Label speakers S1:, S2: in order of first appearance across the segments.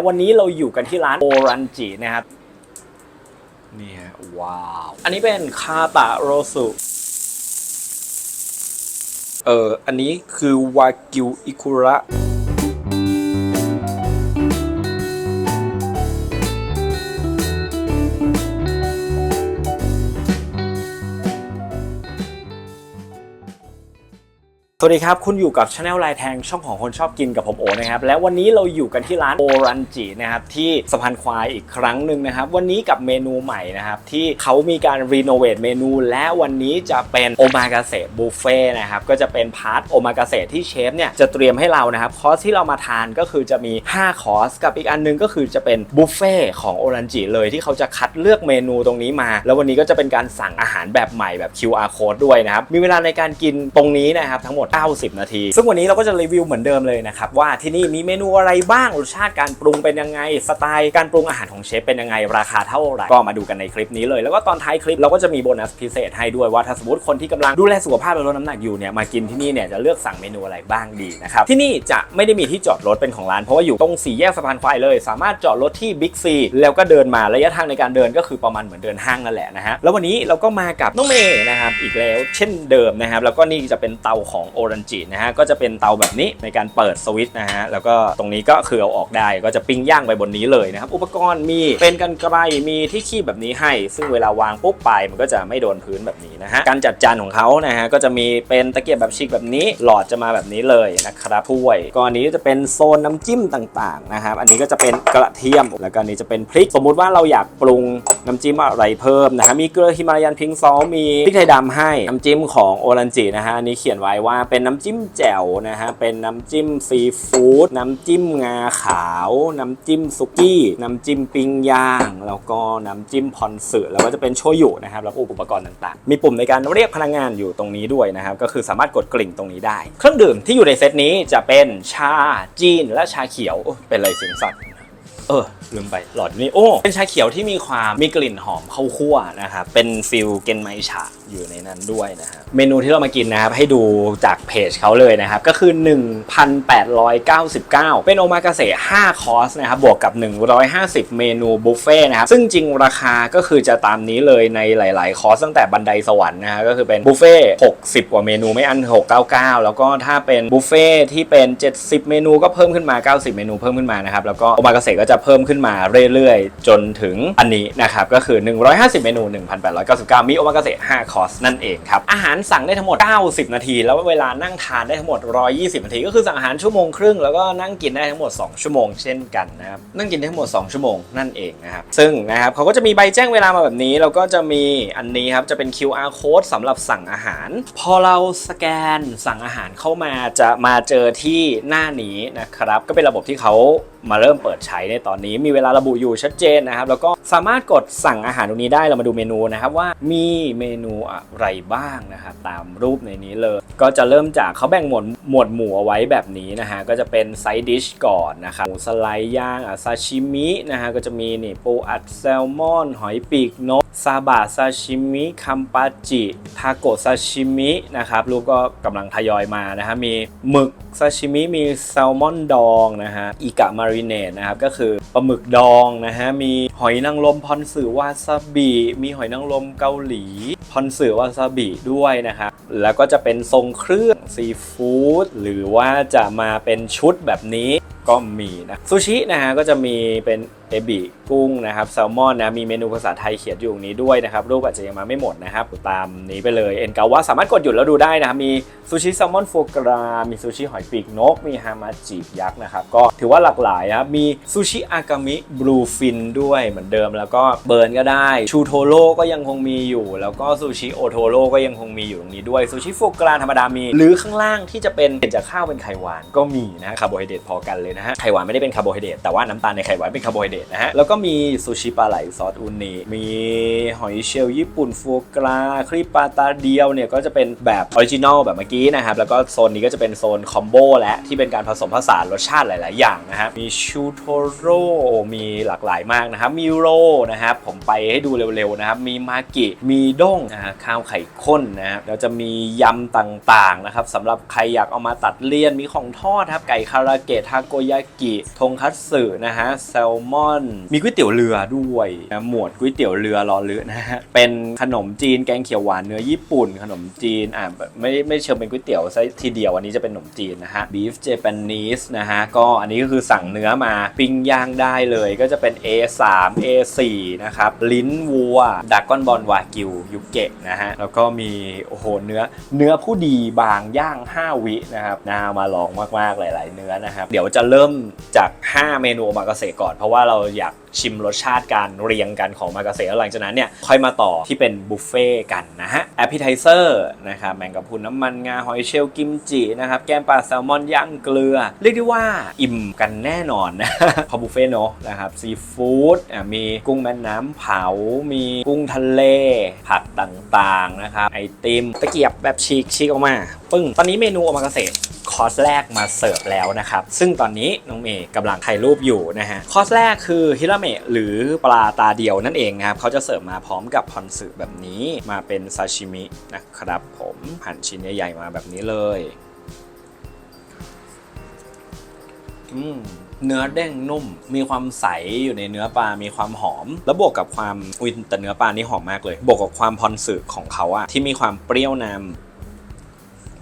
S1: แล้ววันนี้เราอยู่กันที่ร้านโอรันจินะครับนี่ฮะว้าว อันนี้เป็นคาตะโรสุเอออันนี้คือวากิวอิคุระ สวัสดีครับ คุณอยู่กับช anel ลายแทงช่องของคนชอบกินกับผมโอนะครับ และวันนี้เราอยู่กันที่ร้านโอรันจินะครับที่สะพานควายอีกครั้งหนึ่งนะครับ วันนี้กับเมนูใหม่นะครับ ที่เขามีการรีโนเวทเมนู และวันนี้จะเป็นโอมากาเสะบุฟเฟ่นะครับ ก็จะเป็นพาร์ทโอมากาเสะที่เชฟเนี่ยจะเตรียมให้เรานะครับ คอสที่เรามาทานก็คือจะมี 5 คอส กับอีกอันหนึงก็คือจะเป็นบุฟเฟ่ของโอรันจิเลยที่เขาจะคัดเลือกเมนูตรงนี้มา แล้ววันนี้ก็จะเป็นการสั่งอาหารแบบใหม่แบบ QR code ด้วยนะครับมีเวลาในการกินตรงนี้นะครับทั้งหมด90 นาที ซึ่งวันนี้เราก็จะรีวิวเหมือนเดิมเลยนะครับว่าที่นี่มีเมนูอะไรบ้างรสชาติการปรุงเป็นยังไงสไตล์การปรุงอาหารของเชฟเป็นยังไงราคาเท่าไหร่ก็มาดูกันในคลิปนี้เลย แล้วก็ตอนท้ายคลิปเราก็จะมีโบนัสพิเศษให้ด้วยว่าถ้าสมมติคนที่กำลังดูแลสุขภาพและลดน้ำหนักอยู่เนี่ยมากินที่นี่เนี่ยจะเลือกสั่งเมนูอะไรบ้างดีนะครับที่นี่จะไม่ได้มีที่จอดรถเป็นของร้านเพราะว่าอยู่ตรงสี่แยกสะพานควายเลย สามารถจอดรถที่บิ๊กซีแล้วก็เดินมาระยะทางในการเดินก็คือประมาณเหมือนเดินห้างนั่นแหละนะฮะแล้ววันนี้เราก็มากับน้องเมย์นะครับอีกแล้ว เช่นเดิมนะครับแล้วก็นี่จะเป็นเตาของโอรันจินะฮะก็จะเป็นเตาแบบนี้ในการเปิดสวิตช์นะฮะแล้วก็ตรงนี้ก็คือเอาออกได้ก็จะปิ้งย่างไปบนนี้เลยนะครับ อุปกรณ์มีเป็นกันไกรมีที่คีบแบบนี้ให้ ซึ่งเวลาวางปุ๊บไปมันก็จะไม่โดนพื้นแบบนี้นะฮะการจัดจานของเขานะฮะก็จะมีเป็นตะเกียบแบบชิกแบบนี้ หลอดจะมาแบบนี้เลยนะครับถ้วยก็อันนี้จะเป็นโซนน้ำจิ้มต่างๆนะครับอันนี้ก็จะเป็นกระเทียมแล้วก็นนี้จะเป็นพริก สมมุติว่าเราอยากปรุงน้ำจิ้มอะไรเพิ่มนะฮะมีเกลือฮิมาลายันพิงซอลมีพริกไทยดำให้น้ำจิ้มของโอรันจินะฮะอันนี้เขียนไว้ว่าเป็นน้ำจิ้มแจ่วนะฮะเป็นน้ำจิ้มซีฟู้ดน้ำจิ้มงาขาว น้ำจิ้มซุกี้น้ำจิ้มปิ้งย่าง แล้วก็น้ำจิ้มพอนสึแล้วก็จะเป็นโชยุนะครับแล้วก็อุปกรณ์ต่างๆ มีปุ่มในการเรียกพนักงานอยู่ตรงนี้ด้วยนะครับก็คือสามารถกดกริ่งตรงนี้ได้ เครื่องดื่มที่อยู่ในเซตนี้จะเป็นชาจีนและชาเขียวเป็นอะไรเสียงสั่นเออ ลืมไปหลอดนี้โอ้เป็นชาเขียวที่มีความมีกลิ่นหอมข้าวคั่วนะครับเป็นฟิลเกนไมชาอยู่ในนั้นด้วยนะครับเมนูที่เรามากินนะครับให้ดูจากเพจเขาเลยนะครับก็คือ 1,899 เป็นโอมากาเสะ5คอร์สนะครับบวกกับ 150 เมนูบุฟเฟ่ต์นะครับซึ่งจริงราคาก็คือจะตามนี้เลยในหลาย ๆ คอร์สตั้งแต่บันไดสวรรค์นะฮะก็คือเป็นบุฟเฟ่ต์60 กว่าเมนูไม่อัน 699 แล้วก็ถ้าเป็นบุฟเฟ่ต์ที่เป็น 70 เมนูก็เพิ่มขึ้นมา 90 เมนูเพิ่มขึ้นมานะครับแล้วก็โอมากาเสะก็จะเพิ่มขึ้นมาเรื่อยๆ จนถึงอันนี้นะครับ ก็คือ 150 เมนู 1,899 มีโอมากาเสะ5คอร์สนั่นเองครับ อาหารสั่งได้ทั้งหมด 90 นาที แล้วเวลานั่งทานได้ทั้งหมด 120 นาที ก็คือสั่งอาหารชั่วโมงครึ่ง แล้วก็นั่งกินได้ทั้งหมด 2 ชั่วโมงเช่นกันนะครับ นั่งกินได้ทั้งหมด 2 ชั่วโมงนั่นเองนะครับ ซึ่งนะครับเขาก็จะมีใบแจ้งเวลามาแบบนี้ แล้วก็จะมีอันนี้ครับ จะเป็น QR code สำหรับสั่งอาหาร พอเราสแกนสั่งอาหารเข้ามาจะมาเจอที่หน้านี้นะครับ ก็เป็นระบบที่เขา มาเริ่มเปิดใช้ในตอนนี้มีเวลาระบุอยู่ชัดเจนนะครับ แล้วก็สามารถกดสั่งอาหารตรงนี้ได้เรามาดูเมนูนะครับว่ามีเมนูอะไรบ้างนะครับตามรูปในนี้เลย ก็จะเริ่มจากเขาแบ่งหมวดหมวดหมู่เอาไว้แบบนี้นะฮะก็จะเป็นไซด์ดิชก่อนนะครับหมูสไลด์ย่างอะซาชิมินะฮะก็จะมีนี่ปูอัดแซลมอน หอยปีกนก ซาบะซาชิมิคัมปาจิทาโกะซาชิมินะครับรูปก็กำลังทยอยมานะฮะมีหมึกซาชิมิมีแซลมอนดองนะฮะอิกะมาริเนตนะครับก็คือปลาหมึกดองนะฮะมีหอยนางรมพอนสือวาซาบิมีหอยนางรมเกาหลีพอนสือวาซาบิด้วยนะครับแล้วก็จะเป็นทรงเครื่องซีฟู้ดหรือว่าจะมาเป็นชุดแบบนี้ก็มีนะซูชินะฮะก็จะมีเป็น เอบิกุ้งนะครับแซลมอนนะมีเมนูภาษาไทยเขียนอยู่ตรงนี้ด้วยนะครับรูปอาจจะยังมาไม่หมดนะครับตามนี้ไปเลยเอ็นกาวะสามารถกดหยุดแล้วดูได้นะครับมีซูชิแซลมอนโฟกรามีซูชิหอยปีกนก มีฮามาจิยักษ์นะครับก็ถือว่าหลากหลายนะครับมีซูชิอากามิบลูฟินด้วยเหมือนเดิม แล้วก็เบิร์นก็ได้ชูโทโร่ก็ยังคงมีอยู่ แล้วก็ซูชิโอโทโร่ก็ยังคงมีอยู่ตรงนี้ด้วยซูชิโฟกราธรรมดามี หรือข้างล่างที่จะเป็นเปลี่ยนจากข้าวเป็นไข่หวานก็มีนะคาร์โบไฮเดรตพอกันเลยนะฮะไข่หวานไม่ได้เป็นคาร์โบไฮเดรตแต่ว่าน้ำตาลในไข่หวานเป็นคาร์โบไฮเดรตนะฮะ แล้วก็มีซูชิปลาไหลซอสอูนิมีหอยเชลล์ญี่ปุ่นฟัวกราครีปปลาตาเดียวเนี่ยก็จะเป็นแบบออริจินอลแบบเมื่อกี้นะครับ แล้วก็โซนนี้ก็จะเป็นโซนคอมโบและที่เป็นการผสมผสานรสชาติหลาย ๆ อย่างนะครับ มีชูโทโร่มีหลากหลายมากนะครับ มีโรนะครับ ผมไปให้ดูเร็ว ๆ นะครับ มีมากิ มีด้งนะฮะข้าวไข่ข้นนะครับแล้วจะมียำต่าง ๆ นะครับสำหรับใครอยากเอามาตัดเลี่ยน มีของทอดครับ ไก่คาราเกะ ทาโกยากิ ทงคัตสึนะฮะ แซลมอนมีก๋วยเตี๋ยวเรือด้วยนะหมวดก๋วยเตี๋ยวเรือรอเรือนะฮะเป็นขนมจีนแกงเขียวหวานเนื้อญี่ปุ่น ขนมจีนอ่าไม่ไม่เชิงเป็นก๋วยเตี๋ยวซะทีเดียวอันนี้จะเป็นขนมจีนนะฮะ beef Japanese นะฮะก็อันนี้ก็คือสั่งเนื้อมาปิ้งย่างได้เลยก็จะเป็น A3 A4 นะครับลิ้นวัวดากก้อนบอลวากิวยุเกะนะฮะแล้วก็มีโอ้โหเนื้อเนื้อผู้ดีบางย่าง 5 วินะครับน่ามาลองมากๆหลาย ๆ เนื้อนะครับเดี๋ยวจะเริ่มจาก 5 เมนูมากาเสะก่อนเพราะว่าเราอยาก ชิมรสชาติการเรียงกันของมากาเสะแล้วหลังจากนั้นเนี่ยค่อยมาต่อที่เป็นบุฟเฟ่ต์กันนะฮะ a p p e t i z e r นะครับแมงกะพรุนน้ำมันงาหอยเชลล์กิมจินะครับแกงปลาแซลมอนย่างเกลือ เรียกได้ว่าอิ่มกันแน่นอนนะพอบุฟเฟ่ต์เนอะนะครับซีฟู้ดมีกุ้งแม่น้ำเผา มีกุ้งทะเล ผักต่างๆนะครับไอติมตะเกียบแบบชีกชีกออกมาปึ้งตอนนี้เมนูโอมากาเสะคอร์สแรกมาเสิร์ฟแล้วนะครับซึ่งตอนนี้น้องเมย์กำลังถ่ายรูปอยู่นะฮะคอร์สแรกคือฮิราเมะหรือปลาตาเดียวนั่นเองนะครับเขาจะเสิร์ฟมาพร้อมกับพอนสึแบบนี้มาเป็นซาชิมินะครับผมหั่นชิ้นใหญ่ๆมาแบบนี้เลยอืมเนื้อเด้งนุ่ม มีความใสอยู่ในเนื้อปลา มีความหอม แล้วบวกกับความอุยแต่เนื้อปลานี่หอมมากเลย บวกกับความพอนสึของเขาอะที่มีความเปรี้ยวนำ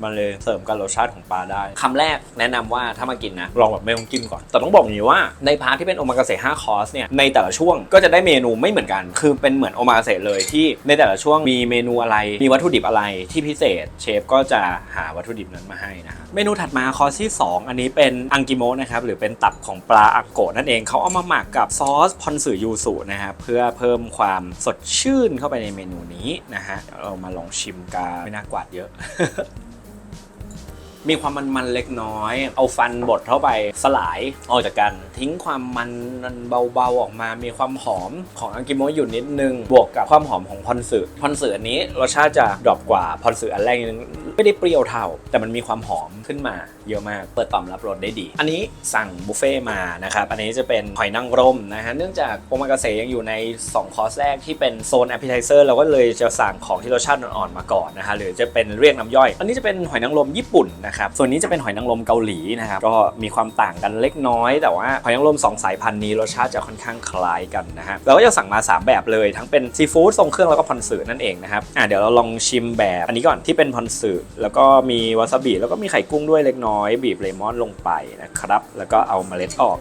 S1: มันเลยเสริมกับรสชาติของปลาได้คำแรกแนะนำว่าถ้ามากินนะลองแบบไม่ต้องจิ้มก่อน แต่ต้องบอกอย่างนี้ว่าในพาร์ทที่เป็นโอมากาเสะ5คอร์สเนี่ยในแต่ละช่วงก็จะได้เมนูไม่เหมือนกัน คือเป็นเหมือนโอมากาเสะเลยที่ในแต่ละช่วงมีเมนูอะไร มีวัตถุดิบอะไรที่พิเศษ เชฟก็จะหาวัตถุดิบนั้นมาให้นะครับเมนูถัดมาคอร์สที่ 2 อันนี้เป็นอังกิโมะนะครับหรือเป็นตับของปลาอักโกะนั่นเองเขาเอามาหมักกับซอสพอนสึยูสุนะครับเพื่อเพิ่มความสดชื่นเข้าไปในเมนูนี้นะฮะเดี๋ยวเรามาลองชิมกันไม่น่ากวาดเยอะ มีความมันๆเล็กน้อย เอาฟันบดเข้าไปสลายออกจากกัน ทิ้งความมันเบาๆออกมา มีความหอมของอังกิโมะอยู่นิดนึง บวกกับความหอมของพอนสึพอนสึอันนี้รสชาติจะดรอปกว่าพอนสึอันแรกนิดนึงไม่ได้เปรี้ยวเท่า แต่มันมีความหอมขึ้นมาเยอะมาก เปิดตอบรับรสได้ดี อันนี้สั่งบุฟเฟ่มานะครับ อันนี้จะเป็นหอยนางรมนะฮะ เนื่องจากโอมากาเสะยังอยู่ใน 2 คอร์สแรกที่เป็นโซน appetizer เราก็เลยจะสั่งของที่รสชาติอ่อนๆมาก่อนนะฮะ หรือจะเป็นเรียกน้ำย่อย อันนี้จะเป็นหอยนางรมญี่ปุ่นนะครับส่วนนี้จะเป็นหอยนางรมเกาหลีนะครับก็มีความต่างกันเล็กน้อย แต่ว่าหอยนางรมสองสายพันธุ์นี้รสชาติจะค่อนข้างคล้ายกันนะฮะเราก็จะสั่งมา 3 แบบเลย ทั้งเป็นซีฟู้ดทรงเครื่องแล้วก็พอนสึนั่นเองนะครับอะเดี๋ยวเราลองชิมแบบอันนี้ก่อนที่เป็นพอนสึแล้วก็มีวาซาบิแล้วก็มีไข่กุ้งด้วยเล็กน้อย บีบเลมอนลงไปนะครับแล้วก็เอาเมล็ดออก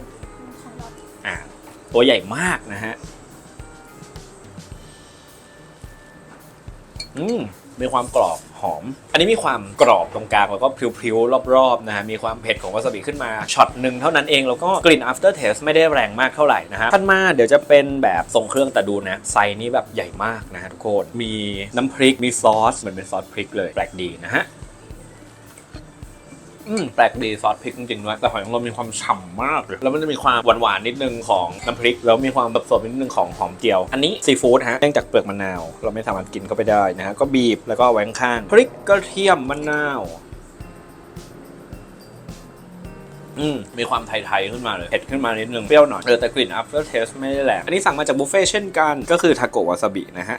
S1: อะตัวใหญ่มากนะฮะอืมมีความกรอบ หอม อันนี้มีความกรอบตรงกลางแล้วก็พริ้วๆรอบๆนะฮะมีความเผ็ดของวาซาบิขึ้นมาช็อตหนึ่งเท่านั้นเองแล้วก็กลิ่น after taste ไม่ได้แรงมากเท่าไหร่นะฮะถัดมาเดี๋ยวจะเป็นแบบทรงเครื่องแต่ดูนะไซส์นี้แบบใหญ่มากนะฮะทุกคนมีน้ำพริกมีซอสเหมือนเป็นซอสพริกเลยแปลกดีนะฮะ อืมแปลกดีซอสพริกจริงๆด้วยแต่หอยนางรมมีความฉ่ำมากเลยแล้วมันจะมีความหวานๆนิดนึงของน้ำพริก แล้วมีความแบบสดนิดนึงของหอมเจียว อันนี้ซีฟู้ดฮะเนื่องจากเปลือกมะนาว เราไม่สามารถกินเข้าไปได้นะฮะก็บีบแล้วก็เอาไว้ข้างพริกกระเทียมมะนาวอืมมีความไทยๆขึ้นมาเลย เผ็ดขึ้นมานิดนึง เปรี้ยวหน่อย เออแต่กลิ่น after taste ไม่ได้แรง อันนี้สั่งมาจากบุฟเฟ่ต์เช่นกัน ก็คือทาโกะวาซาบินะฮะ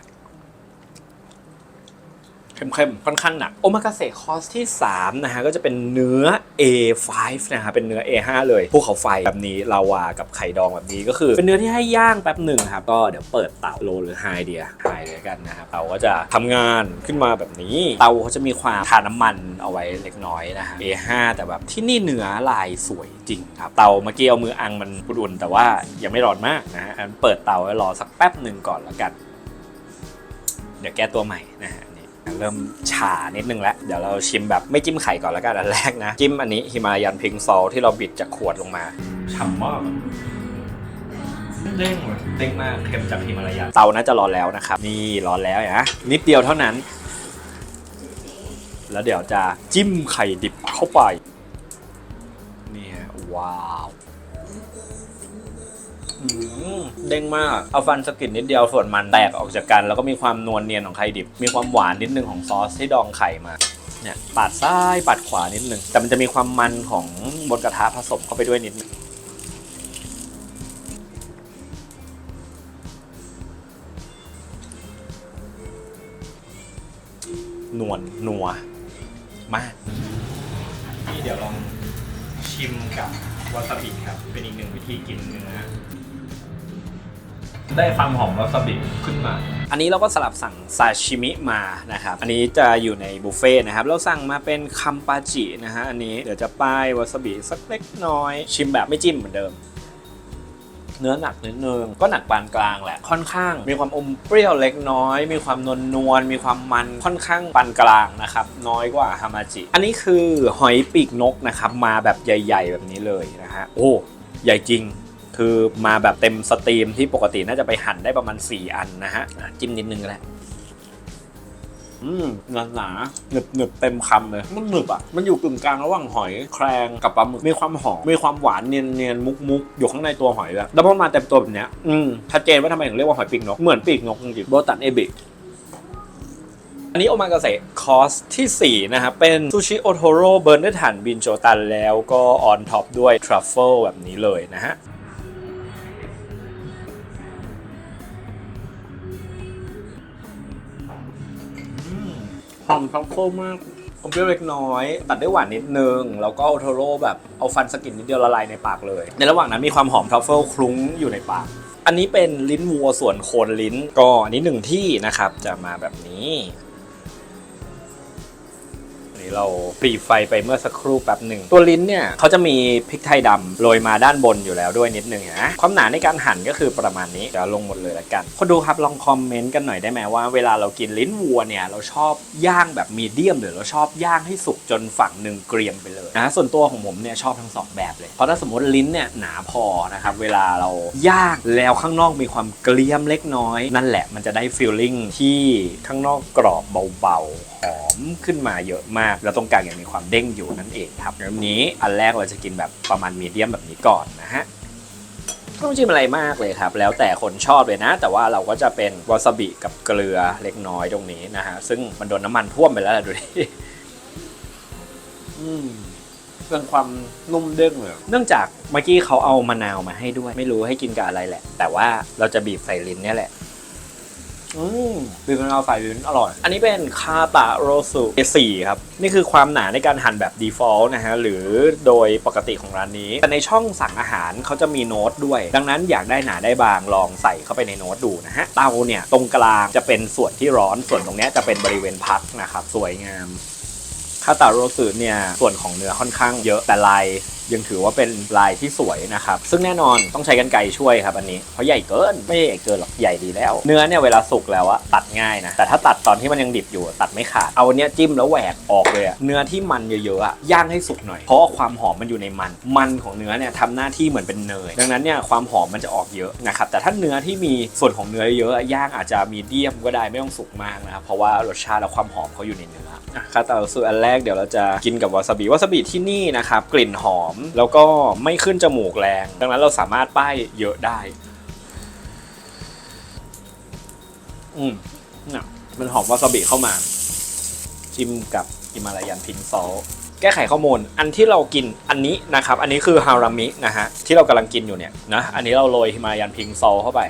S1: เข้มๆค่อนข้างหนักโอมากาเสะคอสที่3นะฮะก็จะเป็นเนื้อ A5 นะฮะเป็นเนื้อ A5 เลยภูเขาไฟแบบนี้ลาวากับไข่ดองแบบนี้ก็คือ เป็นเนื้อที่ให้ย่างแป๊บหนึ่งครับก็เดี๋ยวเปิดเตาโลหรือไฮเดียไฮเดียกันนะครับเตาก็จะทำงานขึ้นมาแบบนี้ เตาเขาจะมีความทาน้ำมันเอาไว้เล็กน้อยนะฮะ A5 แต่แบบที่นี่เนื้อลายสวยจริงครับเตาเมื่อกี้เอามืออังมันอุ่นแต่ว่ายังไม่ร้อนมากนะฮะเปิดเตาไว้รอสักแป๊บหนึ่งก่อนและกัน เดี๋ยวแก้ตัวใหม่นะฮะ เริ่มชานิดนึงแล้ว เดี๋ยวเราชิมแบบไม่จิ้มไข่ก่อนแล้วกันอันแรกนะ จิ้มอันนี้ฮิมาลายันพิงซอลที่เราบิดจากขวดลงมาฉ่ำมากเด้งเลยเด้งมากเค็มจากฮิมาลายันเตาน่าจะร้อนแล้วนะครับ นี่ร้อนแล้วนะนิดเดียวเท่านั้น แล้วเดี๋ยวจะจิ้มไข่ดิบเข้าไปนี่ฮะว้าว อืม เด้งมาก เอาฟันสกิดนิดเดียวส่วนมันแตกออกจากกันแล้วก็มีความนวลเนียนของไข่ดิบ มีความหวานนิดนึงของซอสที่ดองไข่มาเนี่ยปาดซ้ายปาดขวานิดนึง แต่มันจะมีความมันของบนกระทะผสมเข้าไปด้วยนิดนึงนวลนัวมากนี่เดี๋ยวลองชิมกับวาซาบิครับ เป็นอีกหนึ่งวิธีกินเนื้อ ได้ความหอมวาซาบิขึ้นมา อันนี้เราก็สลับสั่งซาชิมิมานะครับ อันนี้จะอยู่ในบุฟเฟ่นะครับ เราสั่งมาเป็นคัมปาจินะฮะ อันนี้เดี๋ยวจะป้ายวาซาบิสักเล็กน้อย ชิมแบบไม่จิ้มเหมือนเดิม เนื้อหนักนิดนึงก็หนักปานกลางแหละ ค่อนข้าง มีความอมเปรี้ยวเล็กน้อย มีความนวลนวล มีความมันค่อนข้างปานกลางนะครับ น้อยกว่าฮามาจิ อันนี้คือหอยปีกนกนะครับ มาแบบใหญ่ ๆ แบบนี้เลยนะฮะ โอ้ ใหญ่จริง คือมาแบบเต็มสตรีมที่ปกติน่าจะไปหั่นได้ประมาณ 4 อันนะฮะอะจิ้มนิดนึงก็ได้อืมหนาหนาหนึบหนึบๆเต็มคำเลย มันหนึบอะ มันอยู่กึ่งกลางระหว่างหอยแครงกับปลาหมึก มีความหอม มีความหวานเนียนเนียนมุกมุกๆอยู่ข้างในตัวหอยแล้ว แล้วพอมาเต็มตัวแบบเนี้ย อืมชัดเจนว่าทำไมถึงเรียกว่าหอยปีกนก เหมือนปีกนกจริงๆโบตันเอบิอันนี้โอมากาเสะคอร์สที่ 4 นะครับ เป็นซูชิโอโทโร่เบิร์นด้วยถ่านบินโจตันแล้วก็ออนท็อปด้วยทรัฟเฟิลแบบนี้เลยนะฮะ หอมท็อฟเฟิลมากอมเปรี้ยวเล็กน้อย ตัดด้วยหวานนิดนึง แล้วก็โอโทโร่แบบเอาฟันสกินนิดเดียวละลายในปากเลย ในระหว่างนั้นมีความหอมทรัฟเฟิลคลุ้งอยู่ในปาก อันนี้เป็นลิ้นวัวส่วนโคนลิ้น ก็อันนี้หนึ่งที่นะครับ จะมาแบบนี้ เราปรีไฟไปเมื่อสักครู่แป๊บหนึ่ง ตัวลิ้นเนี่ยเขาจะมีพริกไทยดำโรยมาด้านบนอยู่แล้วด้วยนิดนึงนะความหนาในการหั่นก็คือประมาณนี้เดี๋ยวลงหมดเลยละกันคนดูครับลองคอมเมนต์กันหน่อยได้ไหมว่าเวลาเรากินลิ้นวัวเนี่ยเราชอบย่างแบบมีเดียม หรือเราชอบย่างให้สุกจนฝั่งหนึ่งเกรียมไปเลยนะส่วนตัวของผมเนี่ยชอบทั้งสองแบบเลยเพราะถ้าสมมติลิ้นเนี่ยหนาพอนะครับเวลาเราย่างแล้วข้างนอกมีความเกรียมเล็กน้อย นั่นแหละมันจะได้ฟีลลิ่งที่ข้างนอกกรอบเบาๆหอมขึ้นมาเยอะมาก แล้วตรงกลางยังมีความเด้งอยู่นั่นเองครับแบบนี้อันแรกเราจะกินแบบประมาณมีเดียมแบบนี้ก่อนนะฮะไม่ต้องจิ้มอะไรมากเลยครับ แล้วแต่คนชอบเลยนะ แต่ว่าเราก็จะเป็นวาซาบิกับเกลือเล็กน้อยตรงนี้นะฮะ ซึ่งมันโดนน้ำมันท่วมไปแล้วล่ะดูดิอืมเป็นความนุ่มเด้งเลยเนื่องจากเมื่อกี้เขาเอามะนาวมาให้ด้วย ไม่รู้ให้กินกับอะไรแหละ แต่ว่าเราจะบีบใส่ลิ้นเนี่ยแหละ อืมบีบมะนาวใส่ลิ้นอร่อย อันนี้เป็นคาตาโรสุเอสี่ครับ นี่คือความหนาในการหั่นแบบ default นะฮะ หรือโดยปกติของร้านนี้ แต่ในช่องสั่งอาหารเขาจะมีโน้ตด้วย ดังนั้นอยากได้หนาได้บางลองใส่เข้าไปในโน้ตดูนะฮะ เตาเนี่ยตรงกลางจะเป็นส่วนที่ร้อน ส่วนตรงเนี้ยจะเป็นบริเวณพักนะครับ สวยงามคาตาโรสึเนี่ยส่วนของเนื้อค่อนข้างเยอะแต่ลาย ยังถือว่าเป็นลายที่สวยนะครับ ซึ่งแน่นอนต้องใช้กันไกรช่วยครับอันนี้ เพราะใหญ่เกิน ไม่ใหญ่เกินหรอก ใหญ่ดีแล้ว เนื้อเนี่ยเวลาสุกแล้วอะตัดง่ายนะ แต่ถ้าตัดตอนที่มันยังดิบอยู่ตัดไม่ขาด เอาเนี้ยจิ้มแล้วแหวกออกเลยอะเนื้อที่มันเยอะๆอะย่างให้สุกหน่อย เพราะว่าความหอมมันอยู่ในมัน มันของเนื้อเนี่ยทำหน้าที่เหมือนเป็นเนย ดังนั้นเนี่ยความหอมมันจะออกเยอะนะครับ แต่ถ้าเนื้อที่มีส่วนของเนื้อเยอะย่างอาจจะมีเดียมก็ได้ไม่ต้องสุกมากนะครับ เพราะว่ารสชาติและความหอมเขาอยู่ในเนื้อคาตาสูอันแรกเดี๋ยวเราจะกินกับวาซาบิวาซาบิที่นี่นะครับกลิ่นหอมแล้วก็ไม่ขึ้นจมูกแรง ดังนั้นเราสามารถป้ายเยอะได้ อืมเนี่ยมันหอมวาซาบิเข้ามาจิ้มกับอิมาลายันพิงซอลแก้ไขข้อมูลอันที่เรากินอันนี้นะครับ อันนี้คือฮารามินะฮะที่เรากำลังกินอยู่เนี่ยนะอันนี้เราโรยฮิมาลายันพิงซอลเข้าไป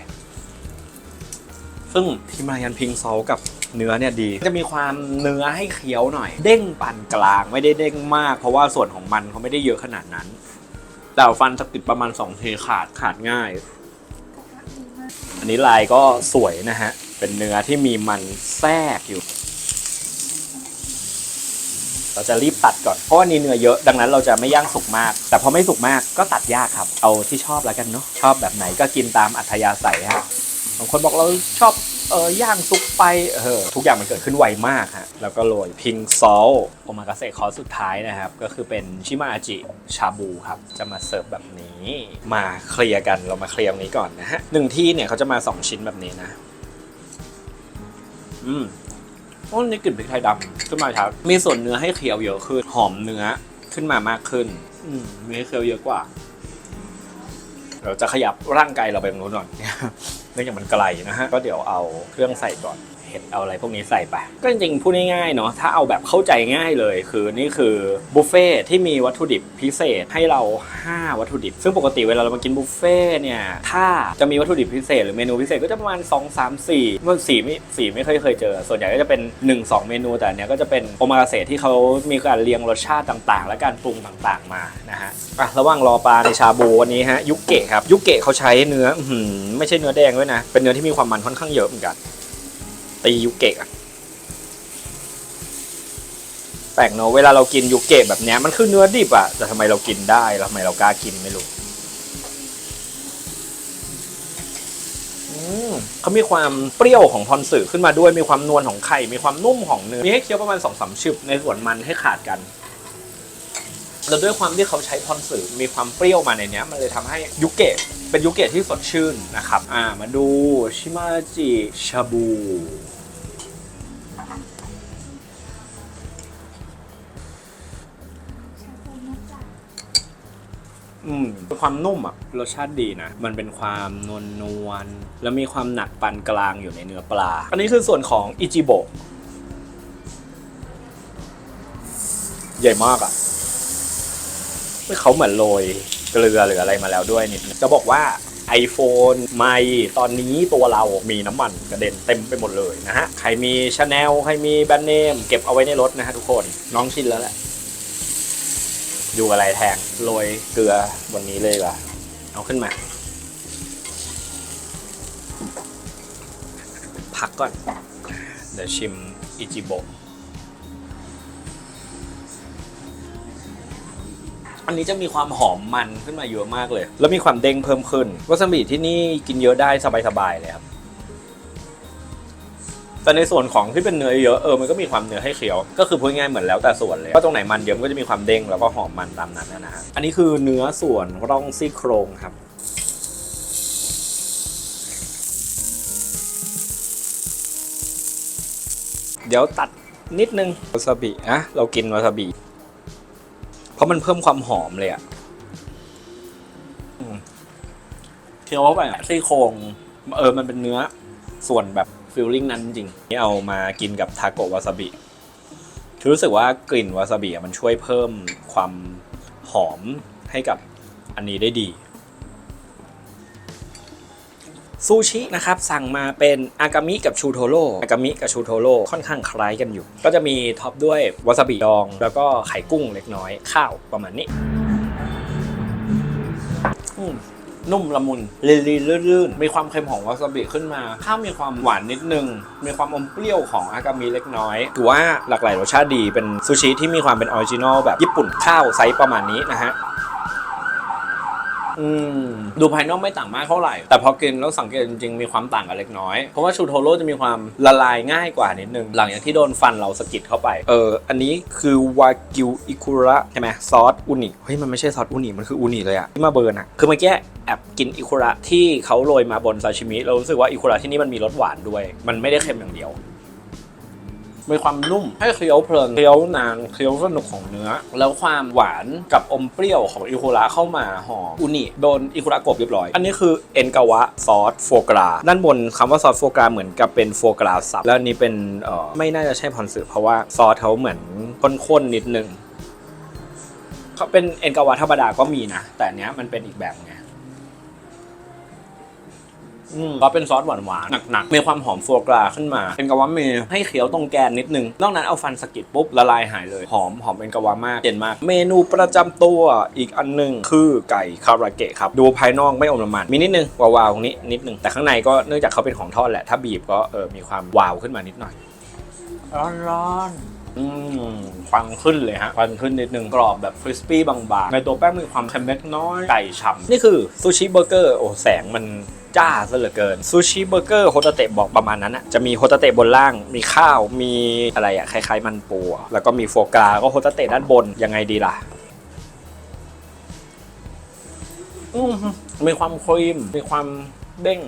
S1: ซึ่งฮิมาลายันพิงซอลกับ เนื้อเนี่ยดีจะมีความเนื้อให้เคี้ยวหน่อย เด้งปานกลางไม่ได้เด้งมาก เพราะว่าส่วนของมันเขาไม่ได้เยอะขนาดนั้น แต่ฟันสกติดประมาณ2ทีขาดขาดง่าย อันนี้ลายก็สวยนะฮะ เป็นเนื้อที่มีมันแทรกอยู่ เราจะรีบตัดก่อน เพราะว่านี่เนื้อเยอะดังนั้นเราจะไม่ย่างสุกมาก แต่พอไม่สุกมากก็ตัดยากครับ เอาที่ชอบแล้วกันเนาะชอบแบบไหนก็กินตามอัธยาศัยฮะบางคนบอกเราชอบ เออย่างซุปไปเออทุกอย่างมันเกิดขึ้นไวมากฮะแล้วก็โรยพิงซอลโอมากาเสะคอสุดท้ายนะครับ ก็คือเป็นชิมาอาจิชาบูครับ จะมาเสิร์ฟแบบนี้มาเคลียร์กันเรามาเคลียร์ตรงนี้ก่อนนะฮะหนึ่งที่เนี่ยเขาจะมา 2 ชิ้นแบบนี้นะ อืมโอ้นี่กลิ่นพริกไทยดำขึ้นมาครับ มีส่วนเนื้อให้เคี้ยวเยอะขึ้นหอมเนื้อขึ้นมามากขึ้น อืมมีให้เคี้ยวเยอะกว่าเราจะขยับร่างกายเราไปตรงนู้นก่อน เนื่องจากมันไกลนะฮะก็เดี๋ยวเอาเครื่องใส่ก่อน เห็ดเอาอะไรพวกนี้ใส่ไป ก็จริงๆพูดง่ายๆเนาะถ้าเอาแบบเข้าใจง่ายเลย คือนี่คือบุฟเฟ่ที่มีวัตถุดิบพิเศษให้เรา 5 วัตถุดิบ ซึ่งปกติเวลาเรามากินบุฟเฟ่เนี่ยถ้าจะมีวัตถุดิบพิเศษหรือเมนูพิเศษก็จะประมาณ 2 3 4มันสี่ไม่สี่ไม่เคยเคยเจอ ส่วนใหญ่ก็จะเป็น 1 2 เมนู แต่เนี้ยก็จะเป็นโอมากาเสะที่เขามีการเรียงรสชาติต่างๆ และการปรุงต่างๆมานะฮะอะระหว่างรอปลาในชาบูวันนี้ฮะยุกเกะครับยุกเกะเขาใช้เนื้ออื้อหือไม่ใช่เนื้อแดงด้วยนะเป็นเนื้อที่มีความมันค่อนข้างเยอะเหมือนกัน ตียุเกะอะแปลกเนอะเวลาเรากินยุเกะแบบเนี้ยมันคือเนื้อดิบอะแต่ทำไมเรากินได้แล้วทำไมเรากล้ากินไม่รู้อืมเขามีความเปรี้ยวของพอนสึขึ้นมาด้วยมีความนวลของไข่ มีความนุ่มของเนื้อมีให้เคี้ยวประมาณสองสามชึบในส่วนมันให้ขาดกันแล้วด้วยความที่เขาใช้พอนสึมีความเปรี้ยวมาในนี้มันเลยทำให้ยุเกะ เป็นยุเกะที่สดชื่นนะครับ อ่ามาดูชิมาจิชาบูอืมเป็นความนุ่มอะรสชาติดีนะ มันเป็นความนวลนวลๆแล้วมีความหนักปานกลางอยู่ในเนื้อปลา อันนี้คือส่วนของอิจิโบะใหญ่มากอะเขาเหมือนโรย เกลือหรืออะไรมาแล้วด้วยนิดนึงจะบอกว่า iPhone ใหม่ตอนนี้ตัวเรามีน้ำมันกระเด็นเต็มไปหมดเลยนะฮะ ใครมีชาแนลใครมีแบรนด์เนม เก็บเอาไว้ในรถนะฮะทุกคนน้องชินแล้วแหละ อยู่อะไรแทงโรยเกลือบนนี้เลยว่ะเอาขึ้นมาพักก่อน เดี๋ยวชิมอิจิโบะ อันนี้จะมีความหอมมันขึ้นมาเยอะมากเลย แล้วมีความเด้งเพิ่มขึ้นวาซาบิที่นี่กินเยอะได้สบายๆเลยครับแต่ในส่วนของที่เป็นเนื้อเยอะเออมันก็มีความเนื้อให้เคี้ยวก็คือพูดง่ายเหมือนแล้วแต่ส่วนเลยว่าตรงไหนมันเยอะมันก็จะมีความเด้งแล้วก็หอมมันตามนั้นนะฮะอันนี้คือเนื้อส่วนร่องซี่โครงครับเดี๋ยวตัดนิดนึงวาซาบิอะเรากินวาซาบิ เพราะมันเพิ่มความหอมเลยอะเคี้ยวเข้าไปอะซี่โครงเออมันเป็นเนื้อส่วนแบบฟิลลิ่งนั้นจริงๆนี่เอามากินกับทาโกะวาซาบิคือรู้สึกว่ากลิ่นวาซาบิอะมันช่วยเพิ่มความหอมให้กับอันนี้ได้ดี ซูชินะครับสั่งมาเป็นอากามิกับชูโทโร่อากามิกับชูโทโร่ค่อนข้างคล้ายกันอยู่ ก็จะมีท็อปด้วยวาซาบิดอง แล้วก็ไข่กุ้งเล็กน้อยข้าวประมาณนี้นุ่มละมุนลีลีลื่นๆ มีความเค็มของวาซาบิขึ้นมา ข้าวมีความหวานนิดนึง มีความอมเปรี้ยวของอากามิเล็กน้อย ถือว่าหลากหลายรสชาติดี เป็นซูชิที่มีความเป็นออริจินอลแบบญี่ปุ่นข้าวไซส์ประมาณนี้นะฮะ อืมดูภายนอกไม่ต่างมากเท่าไหร่ แต่พอกินแล้วสังเกตจริงๆมีความต่างกันเล็กน้อย เพราะว่าชูโทโร่จะมีความละลายง่ายกว่านิดนึง หลังจากที่โดนฟันเราสะกิดเข้าไป เออ อันนี้คือวากิวอิคุระใช่ไหมซอสอุนิเฮ้ยมันไม่ใช่ซอสอุนิมันคืออุนิเลยอะที่มาเบิร์นอะคือเมื่อกี้แอบกินอิคุระที่เขาโรยมาบนซาชิมิเรารู้สึกว่าอิคุระที่นี่มันมีรสหวานด้วย มันไม่ได้เค็มอย่างเดียว มีความนุ่มให้เคี้ยวเพลินเคี้ยวนานเคี้ยวสนุกของเนื้อ แล้วความหวานกับอมเปรี้ยวของอิคุระเข้ามาหอมอุนิโดนอิคุระกบเรียบร้อย อันนี้คือเอ็นกาวะซอสโฟกราด้านบนคำว่าซอสโฟกราเหมือนกับเป็นโฟกราสับแล้วอันนี้เป็นเอ่อไม่น่าจะใช่พอนสึเพราะว่าซอสเขาเหมือนข้นๆนิดนึงเขาเป็นเอ็นกาวะธรรมดาก็มีนะ แต่อันเนี้ยมันเป็นอีกแบบไงอืม ก็เป็นซอสหวานหวานๆหนักๆ มีความหอมโฟกราขึ้นมา เป็นกาวาเมให้เคี้ยวตรงแกนนิดนึง นอกนั้นเอาฟันสะกิดปุ๊บละลายหายเลย หอมหอมเป็นกาวามากเด่นมาก เมนูประจำตัวอีกอันหนึงคือไก่คาราเกะครับ ดูภายนอกไม่อมน้ำมัน มีนิดนึงวาวๆตรงนี้นิดนึง แต่ข้างในก็เนื่องจากเขาเป็นของทอดแหละ ถ้าบีบก็เออมีความวาวขึ้นมานิดหน่อย ร้อนๆอืมควันขึ้นเลยฮะควันขึ้นนิดนึงกรอบแบบคริสปี้บางๆ ในตัวแป้งมีความเค็มเล็กน้อย ไก่ฉ่ำนี่คือซูชิเบอร์เกอร์ โอ้แสงมัน จ้าซะเหลือเกินซูชิเบอร์เกอร์โฮตาเตะบอกประมาณนั้นอะจะมีโฮตาเตะบนล่างมีข้าวมีอะไรอะคล้ายๆ มันปูอะแล้วก็มีโฟกราก็โฮตาเตะด้านบนยังไงดีล่ะอืมมีความครีม มีความเด้ง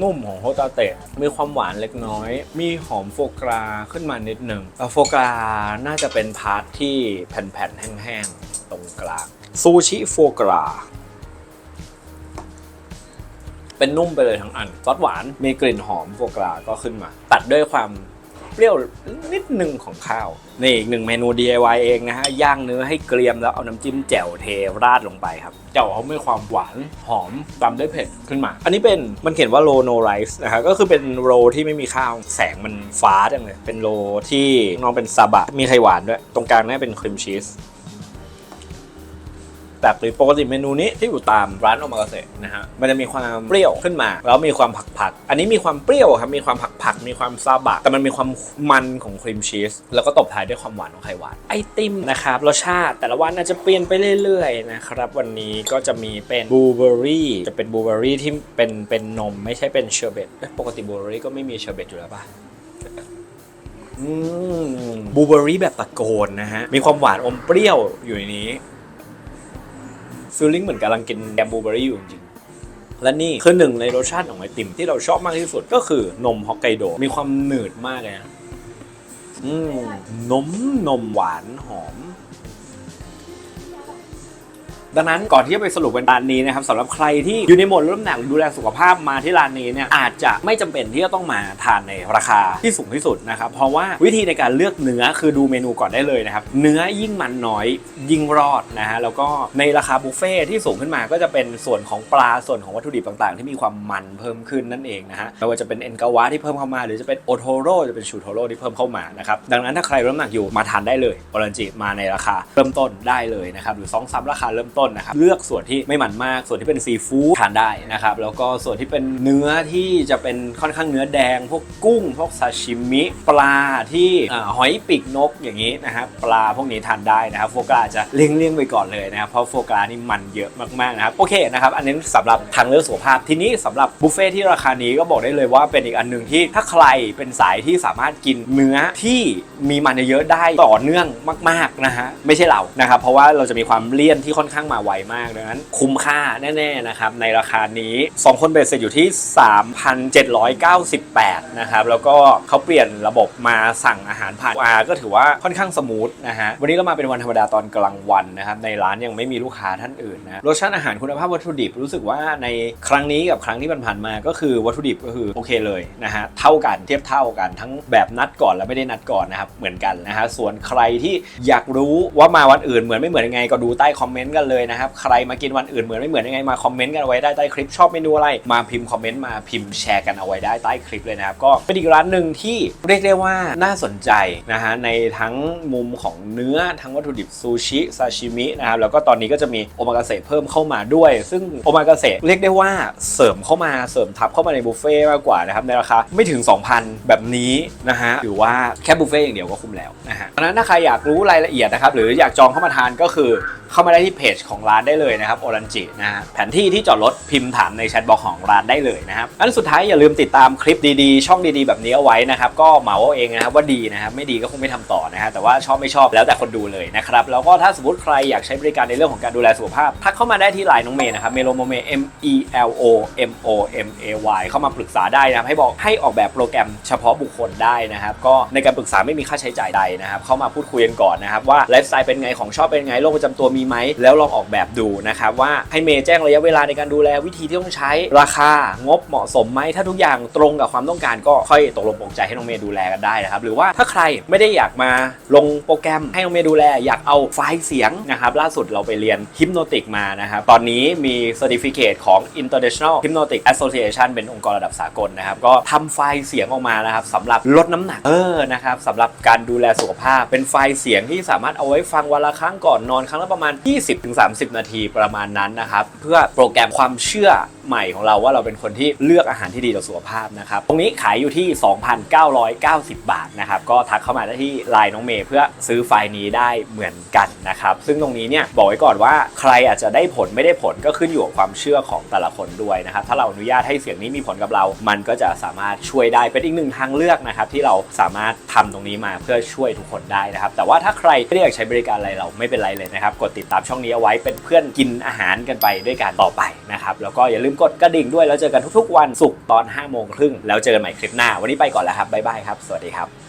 S1: นุ่มของโฮตาเตะมีความหวานเล็กน้อย มีหอมโฟกราขึ้นมานิดหนึ่งเอ่อโฟกราน่าจะเป็นพาร์ทที่แผ่นๆแห้งๆตรงกลางซูชิโฟกรา เป็นนุ่มไปเลยทั้งอันซอสหวานมีกลิ่นหอมโฟกราก็ขึ้นมา ตัดด้วยความเปรี้ยวนิดหนึ่งของข้าวนี่อีกหนึ่งเมนู DIY เองนะฮะย่างเนื้อให้เกรียมแล้วเอาน้ำจิ้มแจ่วเทราดลงไปครับแจ่วเขามีความหวานหอมตามด้วยเผ็ดขึ้นมา อันนี้เป็นมันเขียนว่าโลโนไรซ์นะครับก็คือเป็นโรที่ไม่มีข้าวแสงมันฟ้าจังเลยเป็นโรที่น้องเป็นซาบะมีไข่หวานด้วย ตรงกลางนี่เป็นครีมชีส แต่ปกติเมนูนี้ที่อยู่ตามร้านโอมากาเสะนะฮะมันจะมีความเปรี้ยวขึ้นมา แล้วมีความผักผักๆอันนี้มีความเปรี้ยวครับมีความผักผักๆมีความซาบะแต่มันมีความมันของครีมชีสแล้วก็ตบท้ายด้วยความหวานของไข่หวานไอติมนะครับรสชาติแต่ละวันอาจจะเปลี่ยนไปเรื่อยๆนะครับวันนี้ก็จะมีเป็นบลูเบอร์รี่จะเป็นบลูเบอร์รี่ที่เป็นเป็นนม ไม่ใช่เป็นเชอร์เบตปกติบลูเบอร์รี่ก็ไม่มีเชอร์เบตอยู่แล้วป่ะบลูเบอร์รี่แบบตะโกนนะฮะ มีความหวานอมเปรี้ยวอยู่ในนี้ ฟีลลิ่งเหมือนกำลังกินแกมบูเบอรี่อยู่จริงและนี่คือหนึ่งในรสชาติของไอติมที่เราชอบมากที่สุดก็คือนมฮอกไกโดมีความหนืดมากเลยนะอืมนมนมหวานหอม ดังนั้นก่อนที่จะไปสรุปเป็นร้านนี้นะครับสำหรับใครที่อยู่ในโหมดลดน้ำหนักดูแลสุขภาพมาที่ร้านนี้เนี่ยอาจจะไม่จำเป็นที่จะต้องมาทานในราคาที่สูงที่สุดนะครับเพราะว่าวิธีในการเลือกเนื้อคือดูเมนูก่อนได้เลยนะครับเนื้อยิ่งมันน้อยยิ่งรอดนะฮะแล้วก็ในราคาบุฟเฟ่ที่สูงขึ้นมาก็จะเป็นส่วนของปลาส่วนของวัตถุดิบต่างๆ ที่มีความมันเพิ่มขึ้นนั่นเองนะฮะไม่ว่าจะเป็นเอ็นกาวะที่เพิ่มเข้ามา หรือจะเป็นโอโทโร่จะเป็นชูโทโร่ที่เพิ่มเข้ามานะครับดังนั้นถ้าใครลดน้ำหนักอยู่มาทานได้เลยออรันจิมาในราคาเริ่มต้นได้เลยนะครับหรือ2องสามราคาเริ่มต้นนะครับเลือกส่วนที่ไม่มันมากส่วนที่เป็นซีฟู้ดทานได้นะครับแล้วก็ส่วนที่เป็นเนื้อที่จะเป็นค่อนข้างเนื้อแดง พวกกุ้ง พวกซาชิมิ ปลาที่หอยปีกนกอย่างนี้นะครับปลาพวกนี้ทานได้นะครับโฟกาจะเลี่ยงเลี่ยงๆไปก่อนเลยนะครับเพราะโฟกานี่มันเยอะมากๆนะครับโอเคนะครับอันนี้สำหรับทางเลือกสุขภาพทีนี้สำหรับบุฟเฟ่ที่ราคานี้ก็บอกได้เลยว่าเป็นอีกอันหนึ่งที่ถ้าใครเป็นสายที่สามารถกินเนื้อที่มีมันเยอะๆได้ต่อเนื่องมากๆนะฮะไม่ใช่เรานะครับเพราะว่าเราจะมีความเลี่ยนที่ค่อนข้างมาไวมากดังนั้น คุ้มค่าแน่ๆนะครับในราคานี้ 2 คนเบสเสร็จอยู่ที่ 3,798นะครับแล้วก็เขาเปลี่ยนระบบมาสั่งอาหารผ่าน R ก็ถือว่าค่อนข้างสมูทนะฮะวันนี้เรามาเป็นวันธรรมดาตอนกลางวันนะครับในร้านยังไม่มีลูกค้าท่านอื่นนะรสชาติอาหารคุณภาพวัตถุดิบรู้สึกว่าในครั้งนี้กับครั้งที่ผ่านๆมาก็คือวัตถุดิบก็คือโอเคเลยนะฮะเท่ากันเทียบเท่ากันทั้งแบบนัดก่อนและไม่ได้นัดก่อนนะครับเหมือนกันนะฮะส่วนใครที่อยากรู้ว่ามาวันอื่นเหมือนไม่เหมือนยังไงก็ดูใต้คอมเมนต์กันเลยนะครับ ใครมากินวันอื่นเหมือนไม่เหมือนยังไงมาคอมเมนต์กันเอาไว้ได้ใต้คลิปชอบเมนูอะไร มาพิมพ์คอมเมนต์มาพิมพ์แชร์กันเอาไว้ได้ใต้คลิปเลยนะครับ ก็เป็นอีกร้านหนึ่งที่เรียกได้ว่าน่าสนใจนะฮะในทั้งมุมของเนื้อทั้งวัตถุดิบซูชิซาชิมินะครับแล้วก็ตอนนี้ก็จะมีโอมากาเสะเพิ่มเข้ามาด้วย ซึ่งโอมากาเสะเรียกได้ว่าเสริมเข้ามาเสริมทับเข้ามาในบุฟเฟ่ต์มากกว่านะครับในราคาไม่ถึง 2,000 แบบนี้นะฮะถือว่าแค่บุฟเฟ่ต์อย่างเดียวก็คุ้มแล้วนะฮะเพราะฉะนั้นถ้าใครอยากรู้รายละเอียดนะครับหรืออยากจองเข้ามาทานก็คือเข้ามาได้ที่เพจของร้านได้เลยนะครับโอรันจินะฮะแผนที่ที่จอดรถพิมพ์ถามในแชทบ็อกของร้านได้เลยนะครับอันสุดท้ายอย่าลืมติดตามคลิปดีๆ ช่องดีๆ แบบนี้เอาไว้นะครับก็เหมาเอาเองนะครับว่าดีนะครับไม่ดีก็คงไม่ทำต่อนะฮะแต่ว่าชอบไม่ชอบแล้วแต่คนดูเลยนะครับแล้วก็ถ้าสมมติใครอยากใช้บริการในเรื่องของการดูแลสุขภาพทักเข้ามาได้ที่ไลน์น้องเมย์นะครับเมโลโมเม M E L O M O M A Y เข้ามาปรึกษาได้นะครับให้บอกให้ออกแบบโปรแกรมเฉพาะบุคคลได้นะครับก็ในการปรึกษาไม่มีค่าใช้จ่ายใดนะครับเข้ามาพูดคุยกันก่อนนะครับว่าไลฟ์สไตล์เป็นไงของชอบเป็นไงโรคประจำตัวมีไหมแล้วลองออกแบบดูนะครับว่าให้เมย์แจ้งระยะเวลาในการดูแลวิธีที่ต้องใช้ราคางบเหมาะสมไหมถ้าทุกอย่างตรงกับความต้องการก็ค่อยตกลงปลงใจให้น้องเมย์ดูแลกันได้นะครับหรือว่าถ้าใครไม่ได้อยากมาลงโปรแกรมให้น้องเมย์ดูแล อยากเอาไฟล์เสียงนะครับล่าสุดเราไปเรียนฮิปโนติกมานะครับตอนนี้มี Certificate ของ International Hypnotic Association เป็นองค์กรระดับสากลนะครับก็ทำไฟล์เสียงออกมานะครับสำหรับลดน้ำหนักเออนะครับสำหรับการดูแลสุขภาพ เป็นไฟล์เสียงที่สามารถเอาไว้ฟังวันละครั้งก่อนนอนครั้งละประมาณ20-30 นาทีประมาณนั้นนะครับ เพื่อโปรแกรมความเชื่อใหม่ของเราว่าเราเป็นคนที่เลือกอาหารที่ดีต่อสุขภาพนะครับ ตรงนี้ขายอยู่ที่ 2,990 บาทนะครับ ก็ทักเข้ามาได้ที่ไลน์น้องเมย์เพื่อซื้อไฟล์นี้ได้เหมือนกันนะครับ ซึ่งตรงนี้เนี่ยบอกไว้ก่อนว่าใครอาจจะได้ผลไม่ได้ผลก็ขึ้นอยู่กับความเชื่อของแต่ละคนด้วยนะครับ ถ้าเราอนุญาตให้เสียงนี้มีผลกับเรา มันก็จะสามารถช่วยได้เป็นอีกหนึ่งทางเลือกนะครับที่เราสามารถทำตรงนี้มาเพื่อช่วยทุกคนได้นะครับ แต่ว่าถ้าใครไม่ได้อยากใช้บริการอะไรเราไม่เป็นไรเลยนะครับ กดติดตามช่องนี้เอาไว้เป็นเพื่อนกินอาหารกันไปด้วยกันต่อไปนะครับแล้วก็อย่าลืมกดกระดิ่งด้วยแล้วเจอกันทุกๆ วันศุกร์ตอน5โมงครึ่งแล้วเจอกันใหม่คลิปหน้าวันนี้ไปก่อนแล้วครับบ๊ายบายครับสวัสดีครับ